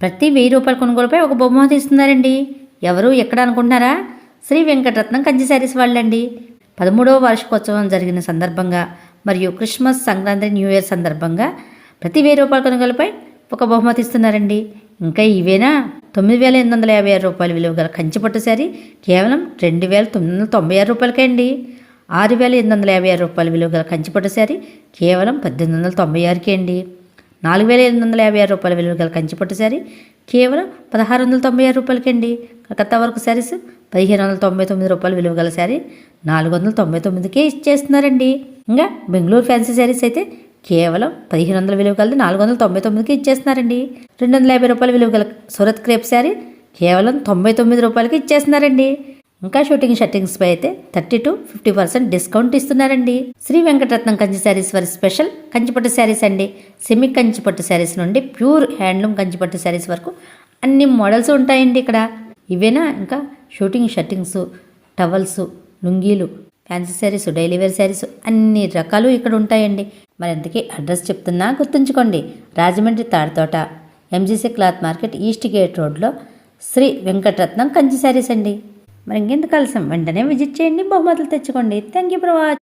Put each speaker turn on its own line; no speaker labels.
ప్రతి వెయ్యి రూపాయల కొనుగోలుపై ఒక బహుమతి ఇస్తున్నారండి ఎవరు ఎక్కడ అనుకుంటున్నారా? శ్రీ వెంకటరత్నం కంచి శారీస్ వాళ్ళండి. పదమూడవ వార్షికోత్సవం జరిగిన సందర్భంగా మరియు క్రిస్మస్ సంక్రాంతి న్యూ ఇయర్ సందర్భంగా ప్రతి వెయ్యి రూపాయల కొనుగోలుపై ఒక బహుమతి ఇస్తున్నారండి ఇంకా ఇవేనా? తొమ్మిది వేల ఎనిమిది వందల యాభై ఆరు రూపాయల విలువ గల కంచిపట్టు శారీ కేవలం రెండు వేల తొమ్మిది వందల తొంభై ఆరు రూపాయలకే అండి. ఆరు వేల ఎనిమిది వందల యాభై ఆరు రూపాయల విలువ గల కంచిపట్టు శారీ కేవలం పద్దెనిమిది వందల తొంభై ఆరుకే అండి. నాలుగు వేల ఎనిమిది వందల యాభై ఆరు రూపాయల విలువ గల కంచిపట్టు శారీ. కేవలం పదహారు వందల తొంభై ఆరు రూపాయలకండి. కలకత్తా వరకు శారీస్ పదిహేను వందల తొంభై తొమ్మిది రూపాయల విలువ గల శారీ నాలుగు వందల తొంభై తొమ్మిదికే ఇచ్చేస్తున్నారండి. ఇంకా బెంగళూరు ఫ్యాన్సీ శారీస్ అయితే కేవలం పదిహేను వందల విలువ గలది నాలుగు వందల తొంభై తొమ్మిదికి ఇచ్చేస్తున్నారండి. రెండు వందల యాభై రూపాయల విలువ గల సూరత్ క్రేప్ శారీ కేవలం తొంభై తొమ్మిది రూపాయలకి ఇచ్చేస్తున్నారండి. ఇంకా షూటింగ్ షట్టింగ్స్ పై అయితే thirty to fifty percent discount ఇస్తున్నారండి. శ్రీ వెంకటరత్నం కంచి శారీస్ వారి స్పెషల్ కంచిపట్టు శారీస్ అండి. సెమీ కంచిపట్టు శారీస్ నుండి ప్యూర్ హ్యాండ్లూమ్ కంచిపట్టు శారీస్ వరకు అన్ని మోడల్స్ ఉంటాయండి ఇక్కడ. ఇవేనా? ఇంకా suiting shirtings towels లుంగీలు fancy saris daily wear saris అన్ని రకాలు ఇక్కడ ఉంటాయండి. మరి అందుకే అడ్రస్ చెప్తున్నా గుర్తుంచుకోండి. Rajahmundry Thadithota MGC cloth market east gate రోడ్లో శ్రీ వెంకటరత్నం కంచి శారీస్ అండి. మరి ఇంకెందుకు కలిసాం వెంటనే విజిట్ చేయండి. బహుమతులు తెచ్చుకోండి. Thank you for watch